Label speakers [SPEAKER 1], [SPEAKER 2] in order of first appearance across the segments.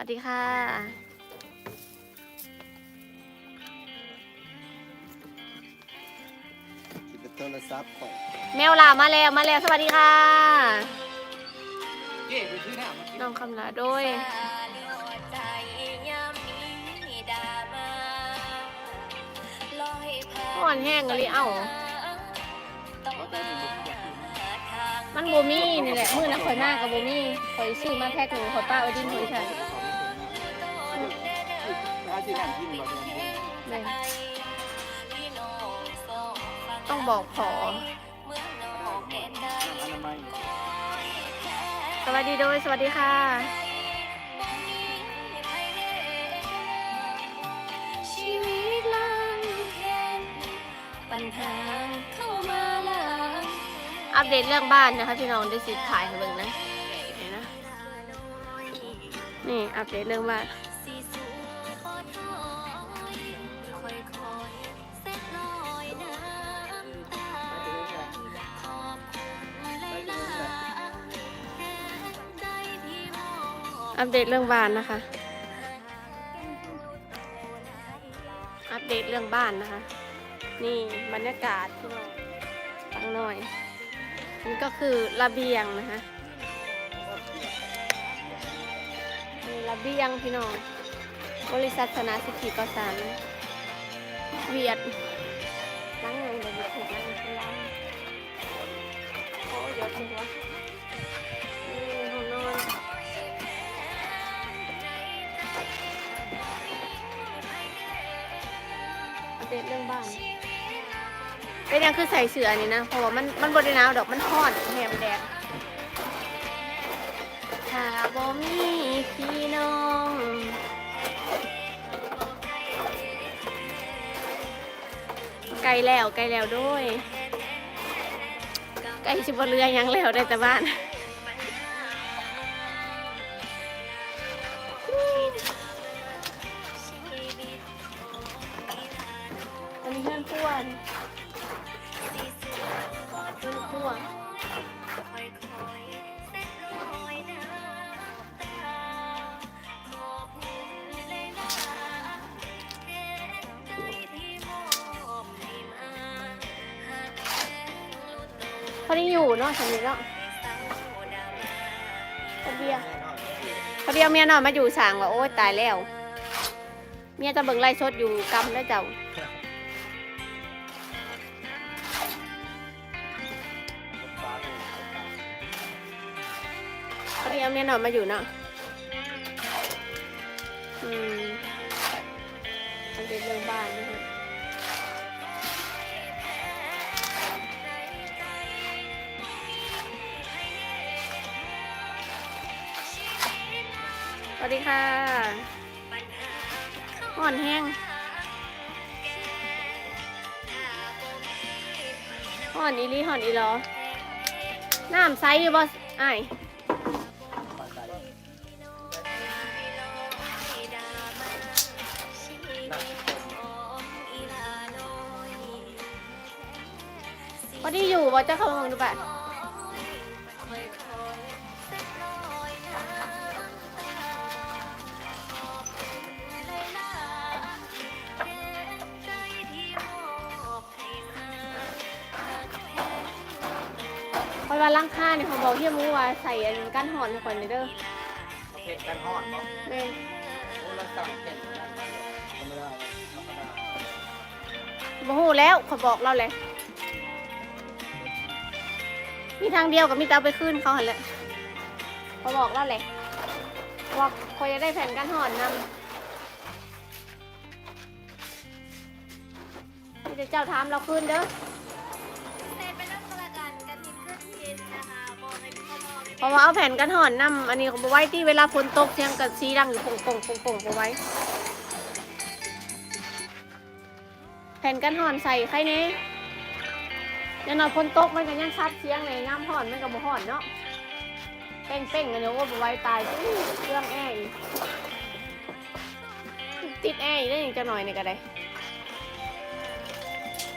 [SPEAKER 1] วัสดีค่ะ
[SPEAKER 2] คิดเป็นโทรศัพท์ของ
[SPEAKER 1] แมวลามาแล้วมาแล้วสวัสดีค่ะ
[SPEAKER 3] เย่ไปซื้อหน้ามากิน
[SPEAKER 1] น้องคำลาโดยห่อนแห้งกะลิเอ้า มันโบมี่นี่แหละ มื้อนะข่อยมากกับโบมี่ข่อยซื้อมาแพ็คหนึ่งข่อยป้าเอาดินข่อยใส่
[SPEAKER 3] ไปหน้ากินบ่เดือน
[SPEAKER 1] แม่ต้องบอกขอสวัสดีโดยสวัสดีค่ะชีวิตลังแค้นปัญหาเข้ามาลอัปเดตเรื่องบ้านนะคะพี่น้องได้สิถ่ายให้เบิ่งนะเห็นนะนี่อัปเดตเรื่องบ้าน อัปเดตเรื่องบ้านนะคะ อัปเดตเรื่องบ้านนะคะ นี่บรรยากาศพี่น้องฟังหน่อย นี่ก็คือระเบียงนะคะนี่ระเบียงพี่น้อง บริษัทธนาสิทธิประสานเวียดล้างเงินเดี๋ยวถูกล้างเป็นล้างโอ้ยเดี๋ยวถึงวะ เดตเรื่องบ้านเป็นยังคือใส่เสื้อนี่นะ เพราะว่ามันมันบริหนาวดอกมันฮอนแหมแดดถ้าบ่มีพี่น้องไกลแล้วไกลแล้วด้วยไกลสิบเรือยังแล้วได้แต่บ้าน เพื่อนพ่วนเพื่อนพ่วงเขาได้อยู่เนาะฉันนี้เนาะพอเดียวพอเดียวเมียนอนมาอยู่สางว่าโอ๊ยตายแล้ว เมียจะเบิ่งไล่ชดอยู่กำแล้วเจ้า เขาเอาเมียนอนมาอยู่เนาะอืมมันเป็นเรื่องบ้านนะฮะสวัสดีค่ะห่อนแห้งห่อนอีหลีห่อนอีหลอน้ำใสอยู่บอ้ายพอ ว่าจะเข้าห้องดูปะคอยว่าล้างค่าเนี่ยเขาบอกเฮียมูว่าใส่อันกั้นหอนให้คนเลยเด้อ
[SPEAKER 3] เผ็ดกันฮอดบ่
[SPEAKER 1] แม่น
[SPEAKER 3] โอ้เราสั่งเผ็ดกัน
[SPEAKER 2] ธรรมดาธรรมดา
[SPEAKER 1] บ่ฮู้แล้วเขาบอกเราเลย มีทางเดียวกับมีแต่เอาไปขึ้นเขาหันแหละเขาบอกเราเลยว่าคอยจะได้แผ่นกั้นหอนนำมีแต่เจ้าถามเราขึ้นเด้อเพราะว่าเอาแผ่นกันห่อนนำอันนี้เขาบอกไว้ที่เวลาฝนตกเสียงกับซีดังอยู่ป่งป่งป่งป่งเอาไว้ แผ่นกันห่อนใส่ใครเนี้ ยันนอนฝนตกมันก็ยังซัดเสียงเลยย่ำห่อนมันก็บ่ห่อนเนาะเป้งเป้งกันเนาะว่าบ่ไว้ตายเครื่องแอร์ติดแอร์อีกได้ยังจะหน่อยนี่ก็ได้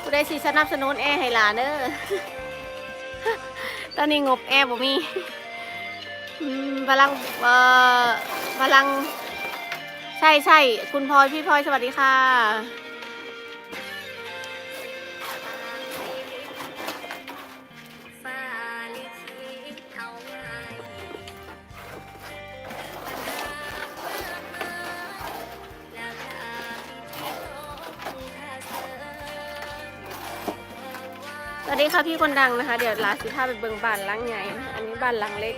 [SPEAKER 1] กูได้สิสนับสนุนแอร์ให้หลานเด้อตอนนี้งบแอร์บ่มีพลังเอ่อพลังใช่ใช่คุณพลอยพี่พลอยสวัสดีค่ะ ค่ะพี่คนดังนะคะ เดี๋ยวลาสิท่าไปเบิ่งบ้านหลังใหญ่นะอันนี้บ้านหลังเล็ก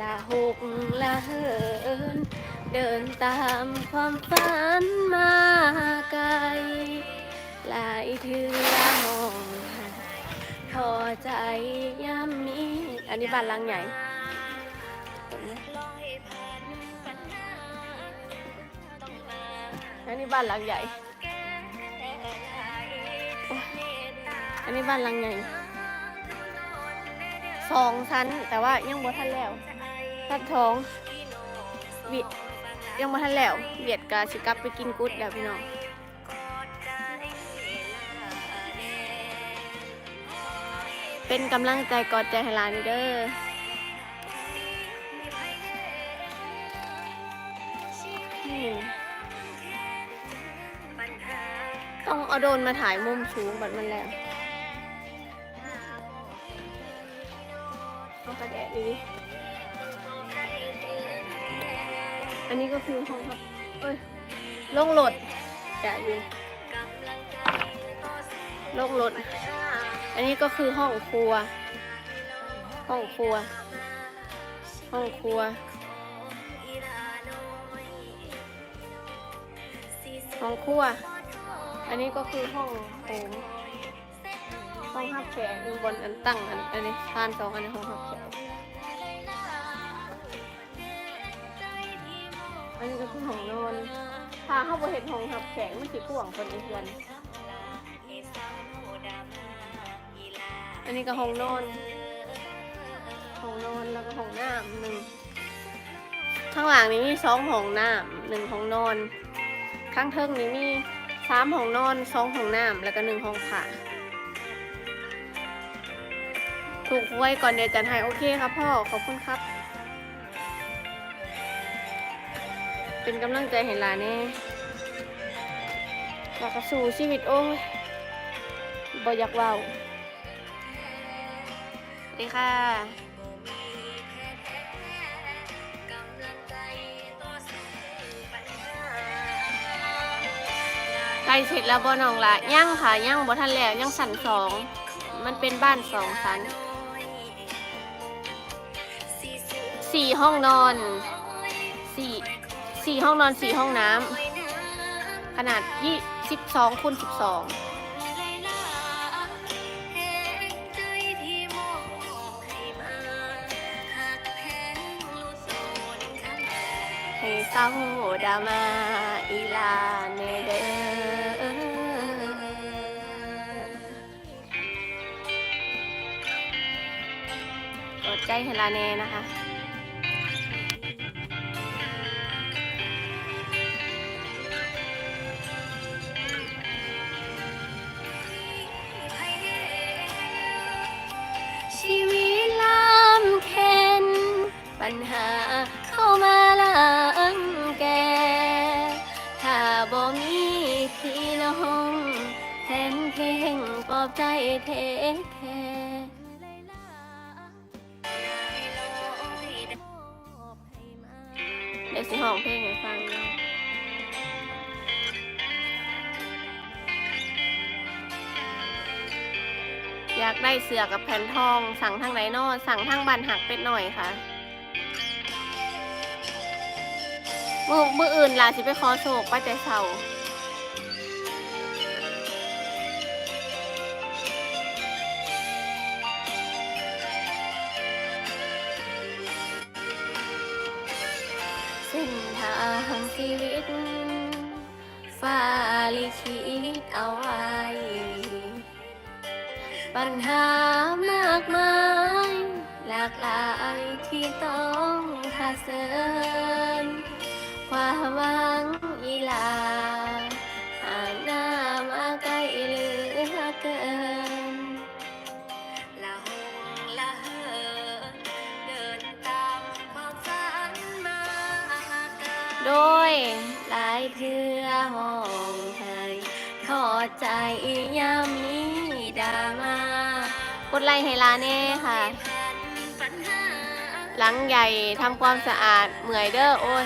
[SPEAKER 1] ลาหกลาเหิน เดินตามความฝันมาไกลลายเทือมองหาพอใจย่ำมีอันนี้บ้านหลังใหญ่
[SPEAKER 4] ลอยผ่านปัญหาต้องมา
[SPEAKER 1] อันนี้บ้านหลังใหญ่ นนี้บ้านหลังใหญ่สองชั้น แต่ว่ายังบ่ทันแล้วทัดท้อง
[SPEAKER 4] พี่น้อง
[SPEAKER 1] เบียดยังบ่ทันแล้วเบียดกาสิกลับไปกินกุดแล้วพี่น้อง
[SPEAKER 4] กอดใจลาแน่
[SPEAKER 1] เป็นกำลังใจกอดใจให้หลานเด้อนี่ต้องเอาโดรนมาถ่ายมุมสูงบัดมันแล้ว อากระแดะดีอันนี้ก็คือห้องครับเอ้ยโล่งโหลดแกะอยู่โล่งโหลดอันนี้ก็คือห้องครัว ห้องครัว ห้องครัว ห้องครัว อันนี้ก็คือห้องโถงห้องฮับแขกอยู่บนอันตั้งอันอันนี้ทานสองอันนี้ห้องฮับแขก คือห้องนอนถ้าเข้าไปเห็นห้องฮับแขกไม่สิกว้างคนอีกเดือนอันนี้ก็ห้องนอนห้องนอนแล้วก็ห้องน้ำหนึ่งข้างหลังนี้มีสองห้องน้ำหนึ่งห้องนอน ข้างเทิงนี้มีสามห้องนอนสองห้องน้ำแล้วก็หนึ่งห้องผ่าถูกไว้ก่อนเดี๋ยวจันให้โอเคครับพ่อขอบคุณครับ เป็นกำลังใจให้หลานแน่อยากจะสู่ชีวิตโอ้ยบ่อยากเว้าสวัสดีค่ะใกล้เสร็จแล้วบ่น้องละย่างค่ะย่างบ่ทันแล้วย่างสันสอง มันเป็นบ้านสองชั้นสี่ห้องนอนสี่ สี่ห้องนอนสี่ห้องน้ำขนาดยี่สิบสองคูณสิบสองให้เศร้าดามาอีลาเนเดอกดใจให้ลาเนนะคะ เทแค่เดี๋ยวสิห้องเพลงให้ฟังนะอยากได้เสือกับแผ่นทอง สั่งทางไหนนอสั่งทางบันหักเป็ดหน่อยค่ะมือมืออื่นล่ะสิไปขอโชคป้าใจเศร้า ชีวิตฟ้าลิขิตเอาไว้ ปัญหามากมาย หลากหลายที่ต้องหาเสริญความหวังอีลา ห้อ
[SPEAKER 4] ง
[SPEAKER 5] ไทยขอใจยามนี้ดามากดไลค์ให้ลาแน่ค่ะ หลังใหญ่ทำความสะอาดเหมื่อยเด้อโอ้ย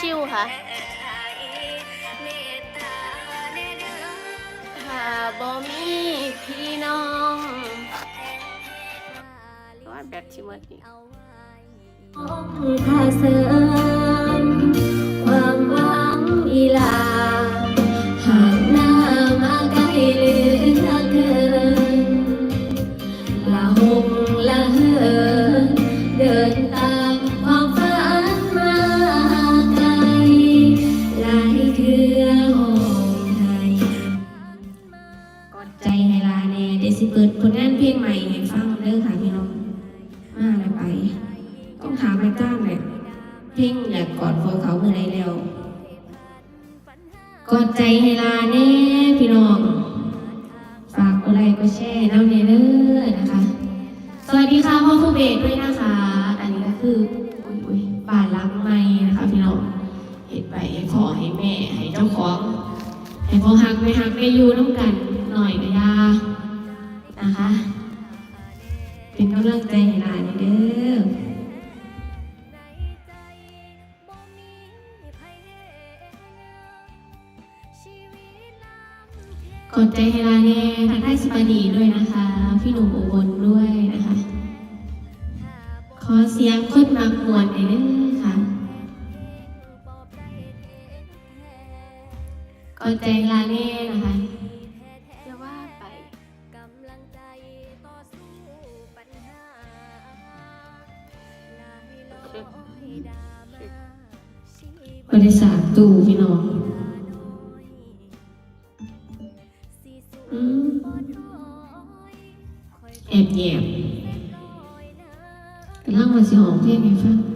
[SPEAKER 5] ชิวๆค่ะถ้าบ่มีพี่น้องว่าแบบชิมเมอร์นี่
[SPEAKER 6] ถ้าเสริมความหวังอีหลา
[SPEAKER 1] สิเปิดผลงานเพลงใหม่ให้ฟังเด้อค่ะพี่น้องมาแล้วไป ต้องถามอาจารย์เนี่ยเพลงอยากกอดพอเขาเมื่อไรแล้วกอดใจให้ลาแน่พี่น้องฝากกดไลค์กดแชร์น้ำเนเด้อนะคะ สวัสดีค่ะพ่อครูเบสด้วยนะคะ อันนี้ก็คืออุ้ยบ้านรักใหม่นะคะพี่น้องเห็นไปให้พ่อให้แม่ให้เจ้าของให้พอหักไม่หักได้อยู่น้ำกันหน่อยก็ยานะคะ เป็นกำลังใจให้หลานเด้อกดใจให้ลาแน่ทักทายสปาดีด้วยนะคะ พี่หนุ่มอุบลด้วยนะคะ ขอเสียงคนมักวนหน่อยเด้อค่ะกดใจลาแน่นะคะ บริษัทตู่พี่น้องอืม
[SPEAKER 6] บ่ถอยคอย
[SPEAKER 1] แอบแยบ
[SPEAKER 6] ลอยนะ
[SPEAKER 1] กำลังมาสิหอมเพให้ฟัง